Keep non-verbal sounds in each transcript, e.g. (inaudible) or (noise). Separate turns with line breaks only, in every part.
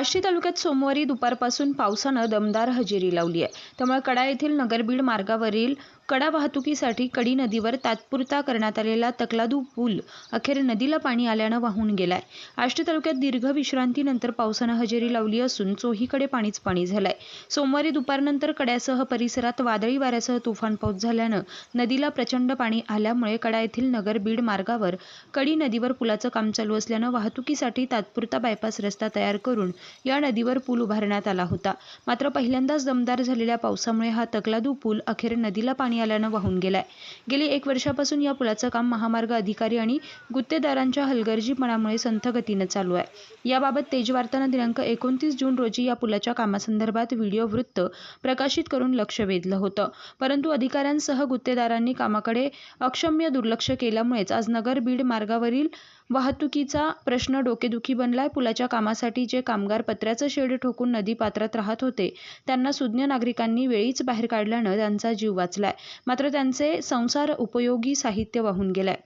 आष्टी तालुक्यात सोमवारी दुपारपासून पावसानं दमदार हजेरी लावली आहे. त्यामुळे कडा येथील नगरबीड मार्गावरील कडा वाहतुकीसाठी कडी नदीवर तात्पुरता करण्यात आलेला तकलादू पूल अखेर नदीला पाणी आल्यानं वाहून गेलाय. आष्टी तालुक्यात दीर्घ विश्रांतीनंतर पावसानं हजेरी लावली असून चोहीकडे पाणीच पाणी झालंय. सोमवारी दुपारनंतर कड्यासह परिसरात वादळी वाऱ्यासह तुफान पाऊस झाल्यानं नदीला प्रचंड पाणी आल्यामुळे कडा येथील नगरबीड मार्गावर कडी नदीवर पुलाचं काम चालू असल्यानं वाहतुकीसाठी तात्पुरता बायपास रस्ता तयार करून या नदीवर पूल उभारण्यात आला होता. मात्र पहिल्यांदाच दमदार झालेल्या पावसामुळे हा तकलादू पूल अखेर नदीला पाणी आल्यानं वाहून गेलाय. गेली एक वर्षापासून या पुलाचं काम महामार्ग अधिकारी आणि गुत्तेदारांच्या हलगर्जीपणामुळे संथ गतीनं चालू आहे. याबाबत तेजवार्तानं दिनांक एकोणतीस जून रोजी या पुलाच्या कामासंदर्भात व्हिडिओ वृत्त प्रकाशित करून लक्ष वेधलं होतं. परंतु अधिकाऱ्यांसह गुत्तेदारांनी कामाकडे अक्षम्य दुर्लक्ष केल्यामुळेच आज नगर बीड मार्गावरील वाहतुकीचा प्रश्न डोकेदुखी बनलाय. पुलाच्या कामासाठी जे कामगार पत्र्याचं शेड ठोकून नदी पात्रात राहत होते त्यांना सुज्ञ नागरिकांनी वेळीच बाहेर काढल्यानं त्यांचा जीव वाचलाय. मात्र त्यांचे संसार उपयोगी साहित्य वाहून गेलंय.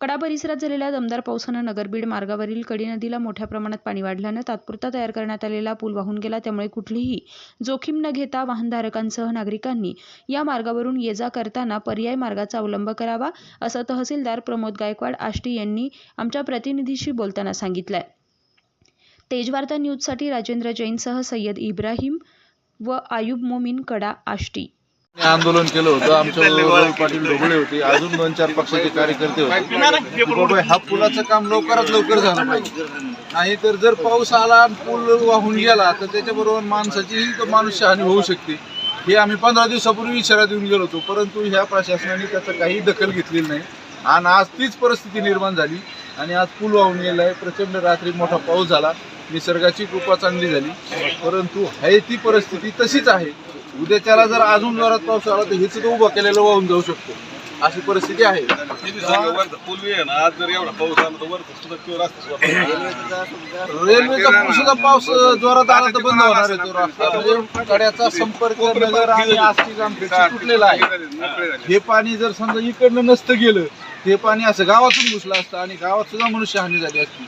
कडा परिसरात झालेल्या दमदार पावसानं नगरबीड मार्गावरील कडी नदीला मोठ्या प्रमाणात पाणी वाढल्यानं तात्पुरता तयार करण्यात आलेला पूल वाहून गेला. त्यामुळे कुठलीही जोखीम न घेता वाहनधारकांसह नागरिकांनी या मार्गावरून ये जा करताना पर्याय मार्गाचा अवलंब करावा असं तहसीलदार प्रमोद गायकवाड आष्टी यांनी आमच्या प्रतिनिधीशी बोलताना सांगितलंय. तेजवार्ता न्यूजसाठी राजेंद्र जैनसह सय्यद इब्राहिम व आयुब मोमीन कडा आष्टी.
आंदोलन केलं होतं. (laughs) आमच्या पाटील ढोबळे होते. अजून दोन चार पक्षाचे कार्यकर्ते होते. हा पुलाचं काम लवकरात लवकर झालं पाहिजे. नाही तर जर पाऊस आला आणि पूल वाहून गेला तर त्याच्याबरोबर माणसाचीही मानुष्य हानी होऊ शकते. हे आम्ही पंधरा दिवसापूर्वी इशारा देऊन गेलो होतो. परंतु ह्या प्रशासनाने त्याचं काही दखल घेतलेली नाही. आणि आज तीच परिस्थिती निर्माण झाली. आणि आज पूल वाहून गेलाय प्रचंड रात्री मोठा पाऊस झाला. निसर्गाची कृपा चांगली झाली. परंतु आहे ती परिस्थिती तशीच आहे. उद्याच्याला जर अजून जोरात पाऊस आला तर हेच उभं केलेलं वाहून जाऊ शकतो. अशी परिस्थिती आहे.
किती सांगा वरचं पूर्वी आहे ना आज जर एवढा पाऊस आला तर वरचं सुद्धा किंवा रस्ता सुद्धा
रेल्वेचा सुद्धा पाऊस जोरात आला तर बंद होणार आहे तो रस्ता. म्हणजे कड्याचा संपर्क नगर आणि आमच्या तुटलेला आहे. हे पाणी जर समजा इकडनं नसतं गेलं ते पाणी असं गावातून घुसलं असतं आणि गावात सुद्धा मनुष्यहानी झाली असती.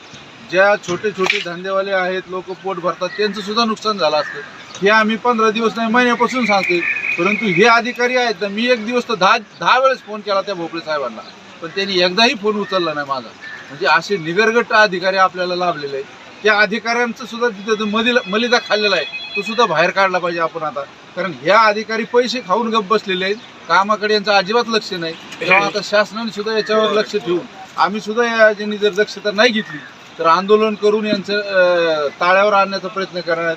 ज्या छोटे छोटे धंदेवाले आहेत लोक पोट भरतात त्यांचं सुद्धा नुकसान झालं असतं. हे आम्ही पंधरा दिवस नाही महिन्यापासून सांगते परंतु हे अधिकारी आहेत ना मी एक दिवस तर दहा दहा वेळेस फोन केला त्या भोपळे साहेबांना. पण त्यांनी एकदाही फोन उचलला नाही माझा. म्हणजे असे निगरगट अधिकारी आपल्याला लाभलेले आहेत. त्या अधिकाऱ्यांचं सुद्धा तिथे जो मलिदा मलिदा खाल्लेला आहे तो सुद्धा बाहेर काढला पाहिजे आपण आता. कारण ह्या अधिकारी पैसे खाऊन गप बसलेले आहेत. कामाकडे यांचं अजिबात लक्ष नाही. तेव्हा आता शासनाने सुद्धा याच्यावर लक्ष ठेवून आम्ही सुद्धा या यांनी जर दक्षता नाही घेतली तर आंदोलन करून यांचं ताळ्यावर आणण्याचा प्रयत्न करण्यात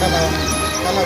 चला चला